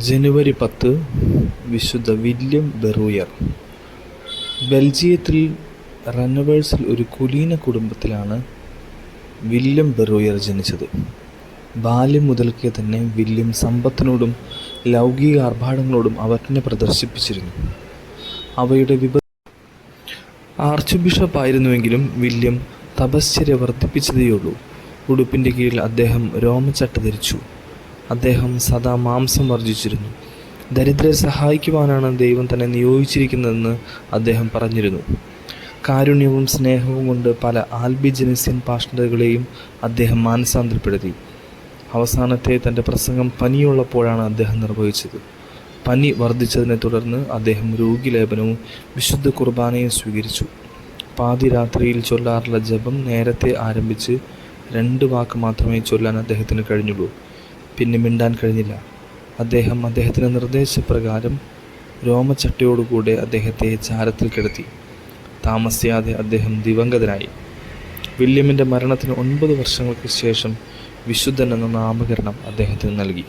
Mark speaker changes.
Speaker 1: ജനുവരി പത്ത് വിശുദ്ധ വില്യം ബെറൂയർ. ബെൽജിയത്തിൽ റണ്ണവേഴ്സിൽ ഒരു കുലീന കുടുംബത്തിലാണ് വില്യം ബെറൂയർ ജനിച്ചത്. ബാല്യം മുതൽക്കേ തന്നെ വില്യം സമ്പത്തിനോടും ലൗകിക ആർഭാടങ്ങളോടും അവറ്റിനെ പ്രദർശിപ്പിച്ചിരുന്നു. അവയുടെ വിപ ആർച്ച് ബിഷപ്പ് ബിഷപ്പായിരുന്നുവെങ്കിലും വില്യം തപശ്ചര്യ വർദ്ധിപ്പിച്ചതേയുള്ളൂ. ഉടുപ്പിന്റെ കീഴിൽ അദ്ദേഹം രോമച്ചട്ട ധരിച്ചു. അദ്ദേഹം സദാ മാംസം വർജിച്ചിരുന്നു. ദരിദ്രരെ സഹായിക്കുവാനാണ് ദൈവം തന്നെ നിയോഗിച്ചിരിക്കുന്നതെന്ന് അദ്ദേഹം പറഞ്ഞിരുന്നു. കാരുണ്യവും സ്നേഹവും കൊണ്ട് പല ആൽബിജനസ്യൻ പാഷണതകളെയും അദ്ദേഹം മാനസാന്തരപ്പെടുത്തി. അവസാനത്തെ തന്റെ പ്രസംഗം പനിയുള്ളപ്പോഴാണ് അദ്ദേഹം നിർവഹിച്ചത്. പനി വർദ്ധിച്ചതിനെ തുടർന്ന് അദ്ദേഹം രോഗിലേപനവും വിശുദ്ധ കുർബാനയും സ്വീകരിച്ചു. പാതിരാത്രിയിൽ ചൊല്ലാറുള്ള ജപം നേരത്തെ ആരംഭിച്ച് രണ്ട് വാക്ക് മാത്രമേ ചൊല്ലാൻ അദ്ദേഹത്തിന് കഴിഞ്ഞുള്ളൂ. പിന്നെ മിണ്ടാൻ കഴിഞ്ഞില്ല. അദ്ദേഹം അദ്ദേഹത്തിന്റെ നിർദ്ദേശപ്രകാരം രോമച്ചട്ടയോടുകൂടെ അദ്ദേഹത്തെ ചാരത്തിൽ കിടത്തി. താമസിയാതെ അദ്ദേഹം ദിവംഗതനായി. വില്യമിന്റെ മരണത്തിന് ഒൻപത് വർഷങ്ങൾക്ക് ശേഷം വിശുദ്ധൻ എന്ന നാമകരണം അദ്ദേഹത്തിന് നൽകി.